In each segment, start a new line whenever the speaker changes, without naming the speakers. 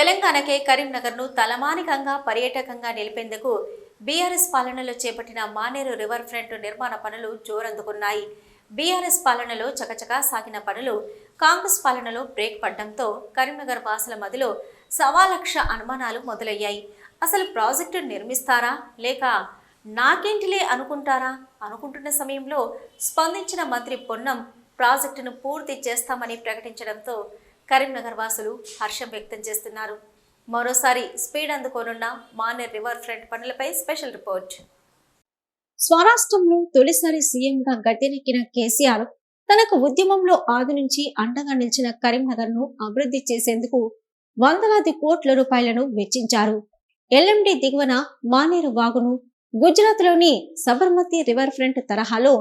తెలంగాణకే కరీంనగర్ను తలమానికంగా పర్యాటకంగా నిలిపేందుకు బీఆర్ఎస్ పాలనలో చేపట్టిన మానేరు రివర్ ఫ్రంట్ నిర్మాణ పనులు జోరందుకున్నాయి. బీఆర్ఎస్ పాలనలో చకచకా సాగిన పనులు కాంగ్రెస్ పాలనలో బ్రేక్ పడడంతో కరీంనగర్ వాసుల మధ్యలో సవా లక్ష అనుమానాలు మొదలయ్యాయి. అసలు ప్రాజెక్టు నిర్మిస్తారా? లేక నాకేంటిలే అనుకుంటారా? అనుకుంటున్న సమయంలో స్పందించిన మంత్రి పొన్నం ప్రాజెక్టును పూర్తి చేస్తామని ప్రకటించడంతో కరీంనగర్ వాసులు హర్షం వ్యక్తం చేస్తున్నారు. మరోసారి స్పీడ్ అందుకోనున్న మానేర్ రివర్ ఫ్రంట్ పనులపై స్పెషల్ రిపోర్ట్.
స్వరాష్ట్రంలో తొలిసారి సీఎంగా గద్దెనెక్కిన కేసీఆర్ తనకు ఉద్యమంలో ఆది నుంచి అండగా నిలిచిన కరీంనగర్ను అభివృద్ధి చేసేందుకు వందలాది కోట్ల రూపాయలను వెచ్చించారు. ఎల్ఎండి దిగువన మానేరు వాగును గుజరాత్లోని సబర్మతి రివర్ ఫ్రంట్ తరహాలో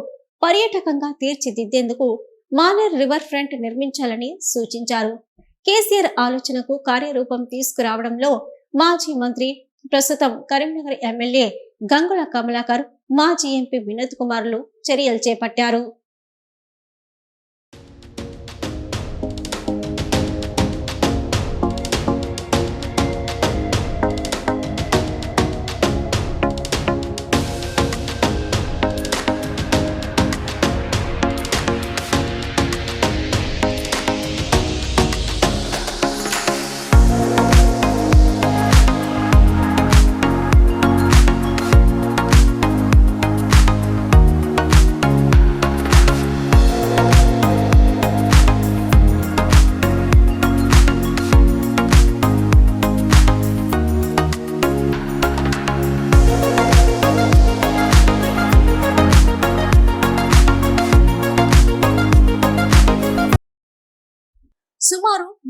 పర్యాటకంగా తీర్చిదిద్దేందుకు మానేర్ రివర్ ఫ్రంట్ నిర్మించాలని సూచించారు. కేసీఆర్ ఆలోచనకు కార్యరూపం తీసుకురావడంలో మాజీ మంత్రి ప్రస్తుతం కరీంనగర్ ఎమ్మెల్యే గంగుల కమలాకర్ మాజీ ఎంపీ వినోద్ కుమార్లు చర్యలు చేపట్టారు.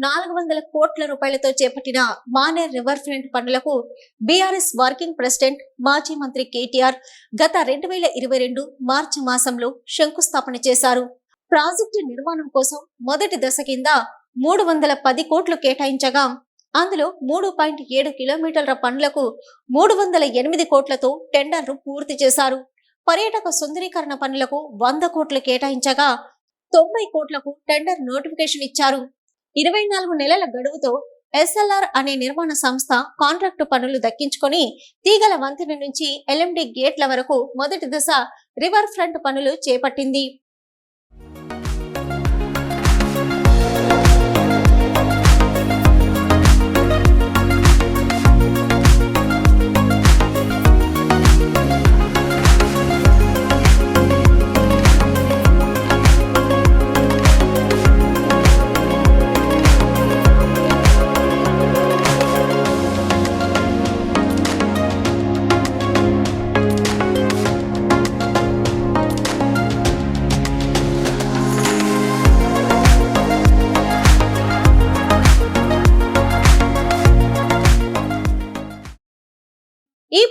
నాలుగు వందల కోట్ల రూపాయలతో చేపట్టిన మానే రివర్ ఫ్రంట్ పనులకు బీఆర్ఎస్ వర్కింగ్ ప్రెసిడెంట్ మాజీ మంత్రి కేటీఆర్ గత రెండు వేల ఇరవై రెండు మార్చి మాసంలో శంకుస్థాపన చేశారు. ప్రాజెక్టు నిర్మాణం కోసం మొదటి దశ కింద మూడు వందల పది కోట్లు కేటాయించగా అందులో మూడు పాయింట్ ఏడు కిలోమీటర్ల పనులకు మూడు వందల ఎనిమిది కోట్లతో టెండర్ను పూర్తి చేశారు. పర్యాటక సుందరీకరణ పనులకు వంద కోట్లు కేటాయించగా తొంభై కోట్లకు టెండర్ నోటిఫికేషన్ ఇచ్చారు. ఇరవై నాలుగు నెలల గడువుతో ఎస్ఎల్ఆర్ అనే నిర్మాణ సంస్థ కాంట్రాక్టు పనులు దక్కించుకొని తీగల వంతెన నుంచి ఎల్ఎండి గేట్ల వరకు మొదటి దశ రివర్ ఫ్రంట్ పనులు చేపట్టింది.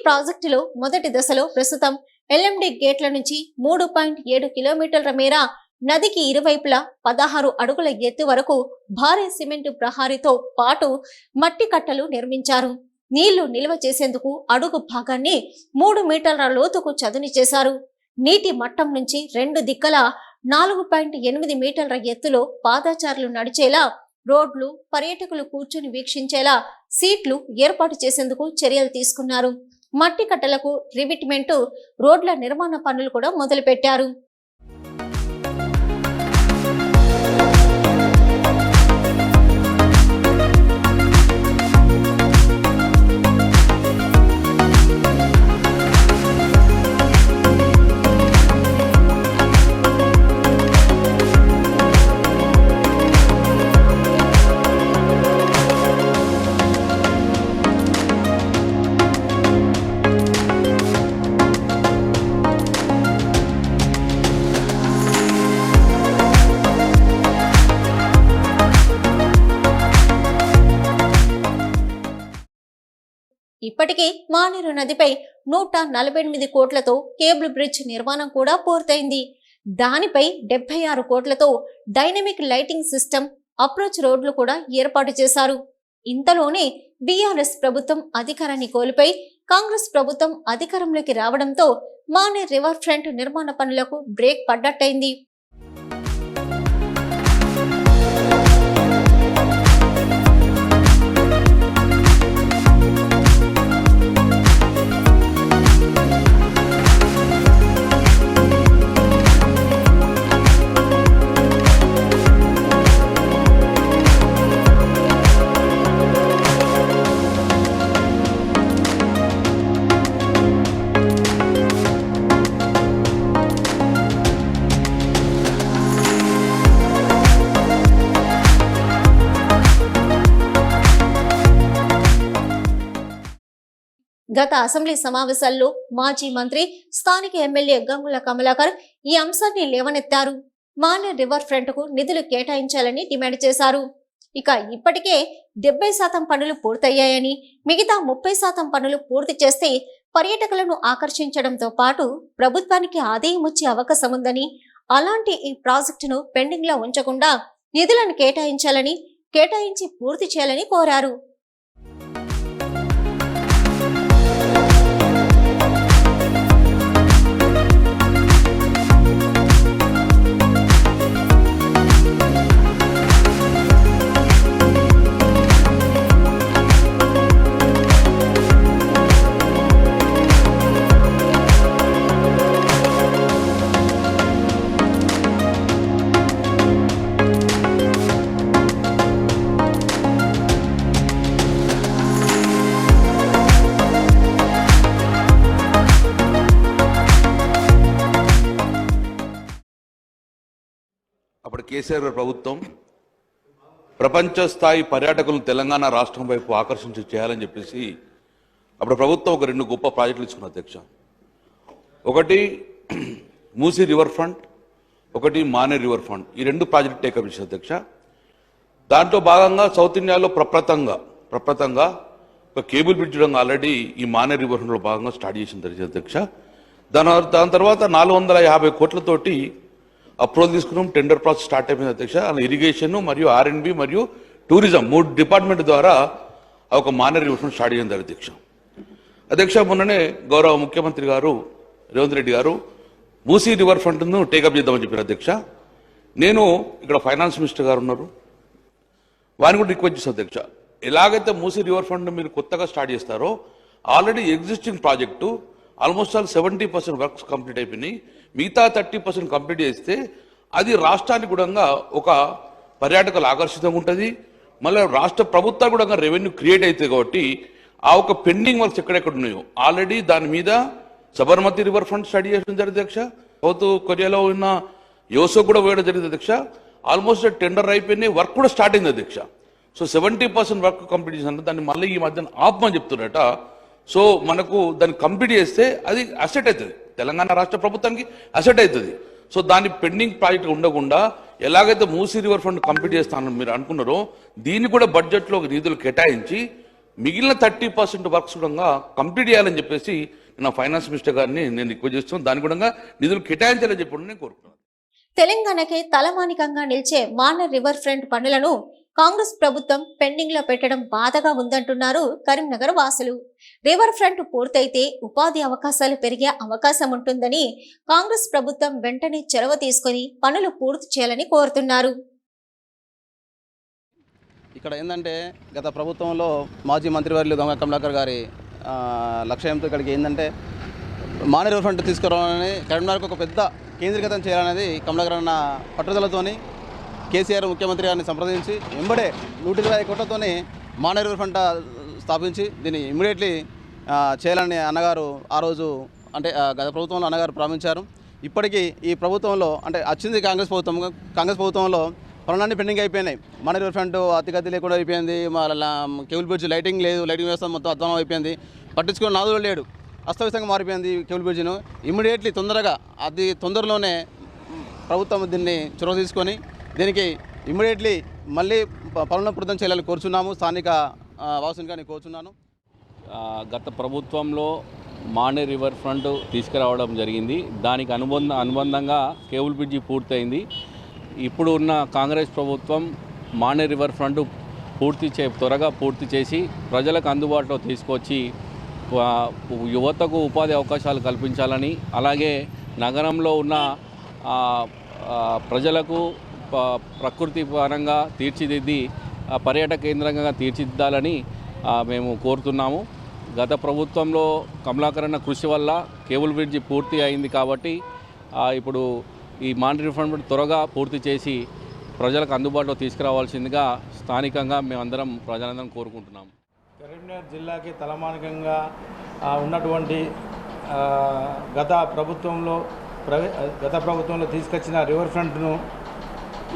ప్రాజెక్టులో మొదటి దశలో ప్రస్తుతం ఎల్ఎండి గేట్ల నుంచి మూడు పాయింట్ ఏడు కిలోమీటర్ల మేర నదికి ఇరువైపులా పదహారు అడుగుల ఎత్తు వరకు భారీ సిమెంటు ప్రహారీతో పాటు మట్టి కట్టలు నిర్మించారు. నీళ్ళు నిల్వ చేసేందుకు అడుగు భాగాన్ని మూడు మీటర్ల లోతుకు చదును చేశారు. నీటి మట్టం నుంచి రెండు దిక్కల నాలుగు పాయింట్ ఎనిమిది మీటర్ల ఎత్తులో పాదాచారులు నడిచేలా రోడ్లు పర్యాటకులు కూర్చుని వీక్షించేలా సీట్లు ఏర్పాటు చేసేందుకు చర్యలు తీసుకున్నారు. మట్టి కట్టలకు రివిట్మెంట్ రోడ్ల నిర్మాణ పనులు కూడా మొదలుపెట్టారు. ఇప్పటికే మానేరు నదిపై నూట నలభై ఎనిమిది కోట్లతో కేబుల్ బ్రిడ్జ్ నిర్మాణం కూడా పూర్తయింది. దానిపై డెబ్బై ఆరు కోట్లతో డైనమిక్ లైటింగ్ సిస్టమ్ అప్రోచ్ రోడ్లు కూడా ఏర్పాటు చేశారు. ఇంతలోనే బీఆర్ఎస్ ప్రభుత్వం అధికారాన్ని కోల్పోయి కాంగ్రెస్ ప్రభుత్వం అధికారంలోకి రావడంతో మానే రివర్ ఫ్రంట్ నిర్మాణ పనులకు బ్రేక్ పడ్డట్టయింది. గత అసెంబ్లీ సమావేశాల్లో మాజీ మంత్రి స్థానిక ఎమ్మెల్యే గంగుల కమలాకర్ ఈ అంశాన్ని లేవనెత్తారు. మానేర్ రివర్ ఫ్రంట్కు నిధులు కేటాయించాలని డిమాండ్ చేశారు. ఇక ఇప్పటికే డెబ్బై శాతం పనులు పూర్తయ్యాయని మిగతా ముప్పై శాతం పనులు పూర్తి చేస్తే పర్యాటకులను ఆకర్షించడంతో పాటు ప్రభుత్వానికి ఆదాయం వచ్చే అవకాశం ఉందని అలాంటి ఈ ప్రాజెక్టును పెండింగ్లో ఉంచకుండా నిధులను కేటాయించాలని కేటాయించి పూర్తి చేయాలని కోరారు.
కేసీఆర్ గారి ప్రభుత్వం ప్రపంచ స్థాయి పర్యాటకులను తెలంగాణ రాష్ట్రం వైపు ఆకర్షించి చేయాలని చెప్పేసి అప్పుడు ప్రభుత్వం ఒక రెండు గొప్ప ప్రాజెక్టులు ఇచ్చుకున్న అధ్యక్ష. ఒకటి మూసీ రివర్ ఫ్రంట్ ఒకటి మానే రివర్ ఫ్రంట్. ఈ రెండు ప్రాజెక్ట్ టేకప్ చేసిన అధ్యక్ష. దాంట్లో భాగంగా సౌత్ ఇండియాలో ప్రప్రతంగా ప్రప్రతంగా ఒక కేబుల్ బ్రిడ్జ్ ఆల్రెడీ ఈ మానే రివర్ ఫ్రంట్లో భాగంగా స్టార్ట్ చేసిన తెలిసింది అధ్యక్ష. దాని దాని తర్వాత నాలుగు వందల యాభై కోట్లతోటి అప్రూవల్ తీసుకున్నాం టెండర్ ప్రాసెస్ స్టార్ట్ అయిపోయింది అధ్యక్ష. అలా ఇరిగేషన్ మరియు ఆర్ఎండ్బి మరియు టూరిజం మూడు డిపార్ట్మెంట్ ద్వారా ఒక మానర్ రివర్షన్ స్టార్ట్ చేసింది అధ్యక్ష. అధ్యక్ష మొన్ననే గౌరవ ముఖ్యమంత్రి గారు రేవంత్ రెడ్డి గారు మూసీ రివర్ ఫ్రంట్ను టేకప్ చేద్దామని చెప్పారు అధ్యక్ష. నేను ఇక్కడ ఫైనాన్స్ మినిస్టర్ గారు ఉన్నారు. వారిని కూడా రిక్వెస్ట్ చేస్తాను అధ్యక్ష. ఎలాగైతే మూసీ రివర్ ఫ్రంట్ మీరు కొత్తగా స్టార్ట్ చేస్తారో already existing project almost all seventy percent works complete అయిపోయినాయి. మిగతా థర్టీ పర్సెంట్ కంప్లీట్ చేస్తే అది రాష్ట్రానికి కూడా ఒక పర్యాటకులు ఆకర్షితంగా ఉంటుంది. మళ్ళీ రాష్ట్ర ప్రభుత్వాలు కూడా రెవెన్యూ క్రియేట్ అవుతుంది కాబట్టి ఆ ఒక పెండింగ్ వర్క్స్ ఎక్కడెక్కడ ఉన్నాయో ఆల్రెడీ దాని మీద సబర్మతి రివర్ ఫ్రంట్ స్టడీ చేయడం జరిగింది అధ్యక్ష. సౌత్ కొరియాలో ఉన్న యోసో కూడా వేయడం జరిగింది అధ్యక్ష. ఆల్మోస్ట్ టెండర్ అయిపోయినాయి వర్క్ కూడా స్టార్ట్ అయింది అధ్యక్ష. So seventy percent work complete చేసిన దాన్ని మళ్ళీ ఈ మధ్యన ఆపమని చెప్తున్నట సో మనకు దాన్ని కంప్లీట్ చేస్తే అది అసెట్ అవుతుంది. తెలంగాణ రాష్ట్ర ప్రభుత్వానికి అసెట్ అవుతుంది. సో దాని పెండింగ్ ప్రాజెక్ట్ ఉండకుండా ఎలాగైతే మూసీ రివర్ ఫండ్ కంప్లీట్ చేస్తానని మీరు అనుకున్నారో దీన్ని కూడా బడ్జెట్లో నిధులు కేటాయించి మిగిలిన థర్టీ పర్సెంట్ వర్క్స్ కూడా కంప్లీట్ చేయాలని చెప్పేసి నా ఫైనాన్స్ మినిస్టర్ గారిని నేను రిక్వెస్ట్ చేస్తున్నాను. దాని కూడా నిధులు కేటాయించాలని చెప్పి నేను కోరుకున్నాను
తెలంగాణకి తలమానికంగా నిలిచే మానర్ రివర్ ఫ్రంట్ పనులను కాంగ్రెస్ ప్రభుత్వం పెండింగ్లో పెట్టడం బాధగా ఉందంటున్నారు కరీంనగర్ వాసులు. రివర్ ఫ్రంట్ పూర్తయితే ఉపాధి అవకాశాలు పెరిగే అవకాశం ఉంటుందని కాంగ్రెస్ ప్రభుత్వం వెంటనే చొరవ తీసుకొని పనులు పూర్తి చేయాలని కోరుతున్నారు.
ఇక్కడ ఏంటంటే గత ప్రభుత్వంలో మాజీ మంత్రివర్యులు గంగ కమలాకర్ గారి లక్ష్యంతో ఇక్కడికి ఏంటంటే మానేరు ఫ్రంట్ తీసుకురావాలని కరీంనగర్కు ఒక పెద్ద కేంద్రీకృతం చేయాలనేది కమలాకర్ అన్న పట్టుదలతోని కేసీఆర్ ముఖ్యమంత్రి గారిని సంప్రదించి వెంబడే నూట ఇరవై కోట్లతోనే మానేరు ఫ్రంట్ స్థాపించి దీన్ని ఇమ్మీడియట్లీ చేయాలని అన్నగారు ఆ రోజు అంటే గత ప్రభుత్వంలో అన్నగారు ప్రారంభించారు ఇప్పటికీ ఈ ప్రభుత్వంలో అంటే వచ్చింది కాంగ్రెస్ ప్రభుత్వం కాంగ్రెస్ ప్రభుత్వంలో పనులన్నీ పెండింగ్ అయిపోయినాయి. మనీ రిఫండ్ అతిగతి లేకుండా అయిపోయింది మళ్ళీ కేబుల్ బ్రిడ్జ్ లైటింగ్ లేదు లైటింగ్ వ్యవస్థ మొత్తం అధ్వానం అయిపోయింది. పట్టించుకున్న నాదులు లేడు. అస్తవ్యస్తంగా మారిపోయింది కేబుల్ బ్రిడ్జ్ను. ఇమ్మీడియట్లీ తొందరగా అది తొందరలోనే ప్రభుత్వం దీన్ని చొరవ తీసుకొని దీనికి ఇమ్మీడియట్లీ మళ్ళీ ప- పనులను చేయాలని కోరుచున్నాము. స్థానిక ఆ, వాసుని కానీ కోరుచున్నాను.
గత ప్రభుత్వంలో మానే రివర్ ఫ్రంట్ తీసుకురావడం జరిగింది. దానికి అనుబంధ అనుబంధంగా కేబుల్ బ్రిడ్జి పూర్తయింది. ఇప్పుడు ఉన్న కాంగ్రెస్ ప్రభుత్వం మానే రివర్ ఫ్రంట్ పూర్తి చే త్వరగా పూర్తి చేసి ప్రజలకు అందుబాటులో తీసుకొచ్చి యువతకు ఉపాధి అవకాశాలు కల్పించాలని అలాగే నగరంలో ఉన్న ప్రజలకు ప్రకృతి పరంగా తీర్చిదిద్ది పర్యాటక కేంద్రంగా తీర్చిదిద్దాలని మేము కోరుతున్నాము. గత ప్రభుత్వంలో కమలాకరణ కృషి వల్ల కేబుల్ బ్రిడ్జి పూర్తి అయింది కాబట్టి ఇప్పుడు ఈ మాన్ రిఫండ్ త్వరగా పూర్తి చేసి ప్రజలకు అందుబాటులో తీసుకురావాల్సిందిగా స్థానికంగా మేమందరం ప్రజలందరం కోరుకుంటున్నాము.
కరీంనగర్ జిల్లాకి తలమానికంగా ఉన్నటువంటి గత ప్రభుత్వంలో ప్రవే గత ప్రభుత్వంలో తీసుకొచ్చిన రివర్ ఫ్రంట్ను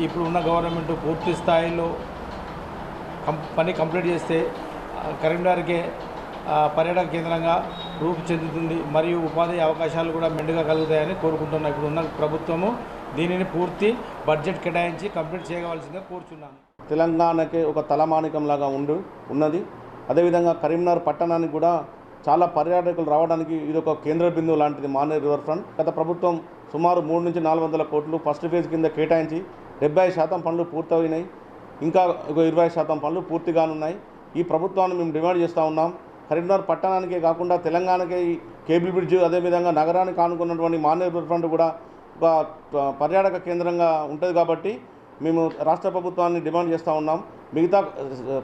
ఇప్పుడు ఉన్న గవర్నమెంట్ పూర్తి స్థాయిలో కం పని కంప్లీట్ చేస్తే కరీంనగర్కే పర్యాటక కేంద్రంగా రూపు చెందుతుంది. మరియు ఉపాధి అవకాశాలు కూడా మెండుగా కలుగుతాయని కోరుకుంటున్నాను ఇప్పుడు ఉన్న ప్రభుత్వము దీనిని పూర్తి బడ్జెట్ కేటాయించి కంప్లీట్ చేయవలసిందిగా కోరుచున్నాను.
తెలంగాణకి ఒక తలమానికంలాగా ఉండు ఉన్నది. అదేవిధంగా కరీంనగర్ పట్టణానికి కూడా చాలా పర్యాటకులు రావడానికి ఇది ఒక కేంద్ర బిందువు లాంటిది మానే రివర్ ఫ్రంట్. గత ప్రభుత్వం సుమారు మూడు నుంచి నాలుగు వందల కోట్లు ఫస్ట్ ఫేజ్ కింద కేటాయించి డెబ్బై శాతం పనులు పూర్తయినాయి. ఇంకా ఒక ఇరవై శాతం పనులు పూర్తిగానున్నాయి. ఈ ప్రభుత్వాన్ని మేము డిమాండ్ చేస్తూ ఉన్నాం. కరీంనగర్ పట్టణానికే కాకుండా తెలంగాణకి కేబుల్ బ్రిడ్జ్ అదేవిధంగా నగరానికి ఆనుకున్నటువంటి మానేరు రివర్ ఫ్రంట్ కూడా ఒక పర్యాటక కేంద్రంగా ఉంటుంది కాబట్టి మేము రాష్ట్ర ప్రభుత్వాన్ని డిమాండ్ చేస్తూ ఉన్నాం. మిగతా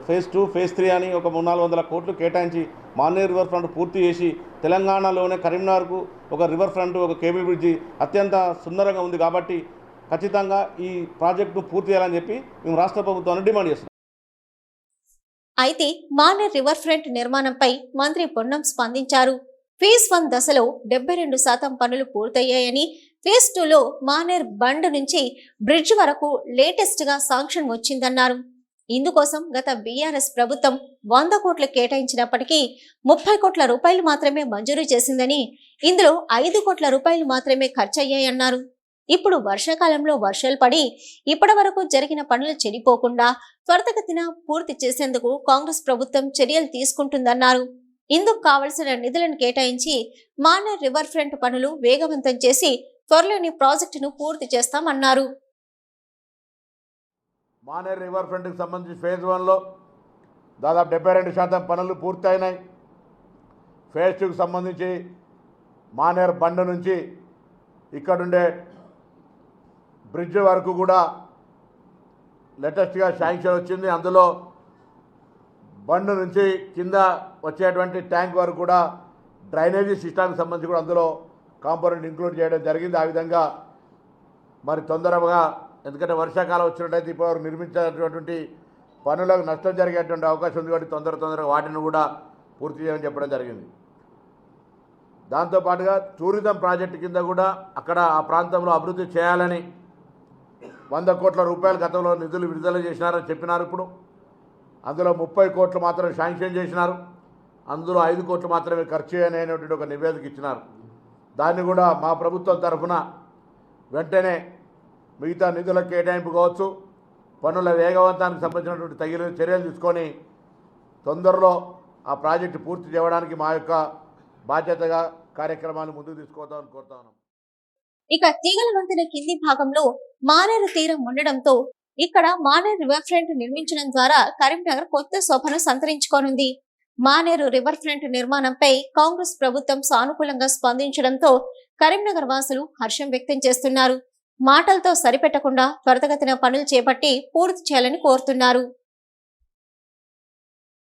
ఫేజ్ టూ ఫేజ్ త్రీ అని ఒక మూడు నాలుగు వందల కోట్లు కేటాయించి మాన్య రివర్ ఫ్రంట్ పూర్తి చేసి తెలంగాణలోనే కరీంనగర్కు ఒక రివర్ ఫ్రంట్ ఒక కేబుల్ బ్రిడ్జి అత్యంత సుందరంగా ఉంది కాబట్టి ఖచ్చితంగా ఈ ప్రాజెక్టును పూర్తి చేయాలని చెప్పి మేము రాష్ట్ర ప్రభుత్వాన్ని డిమాండ్ చేస్తున్నాం.
అయితే మానేర్ రివర్ ఫ్రంట్ నిర్మాణంపై మంత్రి పొన్నం స్పందించారు. ఫేజ్ వన్ దశలో డెబ్బై రెండు శాతం పనులు పూర్తయ్యాయని ఫేజ్ టూలో మానేర్ బండ్ నుంచి బ్రిడ్జ్ వరకు లేటెస్ట్గా శాంక్షన్ వచ్చిందన్నారు. ఇందుకోసం గత బీఆర్ఎస్ ప్రభుత్వం వంద కోట్లు కేటాయించినప్పటికీ ముప్పై కోట్ల రూపాయలు మాత్రమే మంజూరు చేసిందని ఇందులో ఐదు కోట్ల రూపాయలు మాత్రమే ఖర్చయ్యాయన్నారు. ఇప్పుడు వర్షాకాలంలో వర్షాలు పడి ఇప్పటి వరకు జరిగిన పనులు చెడిపోకుండా త్వరితగతిన పూర్తి చేసేందుకు కాంగ్రెస్ ప్రభుత్వం చర్యలు తీసుకుంటుందన్నారు. ఇందుకు కావలసిన నిధులను కేటాయించి మానర్ రివర్ ఫ్రంట్ పనులు వేగవంతం చేసి త్వరలోని ప్రాజెక్టును పూర్తి చేస్తామన్నారు.
మానేర్ రివర్ ఫ్రంట్కి సంబంధించి ఫేజ్ వన్లో దాదాపు డెబ్బై రెండు శాతం పనులు పూర్తయినాయి. ఫేజ్ టూకి సంబంధించి మానేర్ బండ నుంచి ఇక్కడుండే బ్రిడ్జ్ వరకు కూడా లేటెస్ట్గా శాంక్షన్ వచ్చింది. అందులో బండ్ నుంచి కింద వచ్చేటువంటి ట్యాంక్ వరకు కూడా డ్రైనేజీ సిస్టానికి సంబంధించి కూడా అందులో కాంపోనెంట్ ఇంక్లూడ్ చేయడం జరిగింది. ఆ విధంగా మరి తొందరగా ఎందుకంటే వర్షాకాలం వచ్చినట్టయితే ఇప్పటివరకు నిర్మించేటటువంటి పనులకు నష్టం జరిగేటువంటి అవకాశం ఉంది కాబట్టి తొందర తొందరగా వాటిని కూడా పూర్తి చేయమని చెప్పడం జరిగింది. దాంతోపాటుగా టూరిజం ప్రాజెక్టు కింద కూడా అక్కడ ఆ ప్రాంతంలో అభివృద్ధి చేయాలని వంద కోట్ల రూపాయలు గతంలో నిధులు విడుదల చేసినారని చెప్పినారు ఇప్పుడు. అందులో ముప్పై కోట్లు మాత్రమే శాంక్షన్ చేసినారు. అందులో ఐదు కోట్లు మాత్రమే ఖర్చు అనేటువంటి ఒక నివేదిక ఇచ్చినారు. దాన్ని కూడా మా ప్రభుత్వం తరఫున వెంటనే మిగతా నిధుల కేటాయింపు కావచ్చు పనుల వేగవంతానికి సంబంధించినటువంటి తగిన చర్యలు తీసుకొని తొందరలో ఆ ప్రాజెక్టు పూర్తి చేయడానికి మా యొక్క బాధ్యతగా కార్యక్రమాన్ని ముందుకు తీసుకోవద్దామని కోరుతా ఉన్నాం.
ఇక తీగల వంతెన కింది భాగంలో మానేరు తీరం ఉండడంతో ఇక్కడ మానేరు రివర్ ఫ్రంట్ నిర్మించడం ద్వారా కరీంనగర్ కొత్త శోభను సంతరించుకోనుంది. మానేరు రివర్ ఫ్రంట్ నిర్మాణంపై కాంగ్రెస్ ప్రభుత్వం సానుకూలంగా స్పందించడంతో కరీంనగర్ వాసులు హర్షం వ్యక్తం చేస్తున్నారు. మాటలతో సరిపెట్టకుండా త్వరితగతిన పనులు చేపట్టి పూర్తి చేయాలని కోరుతున్నారు.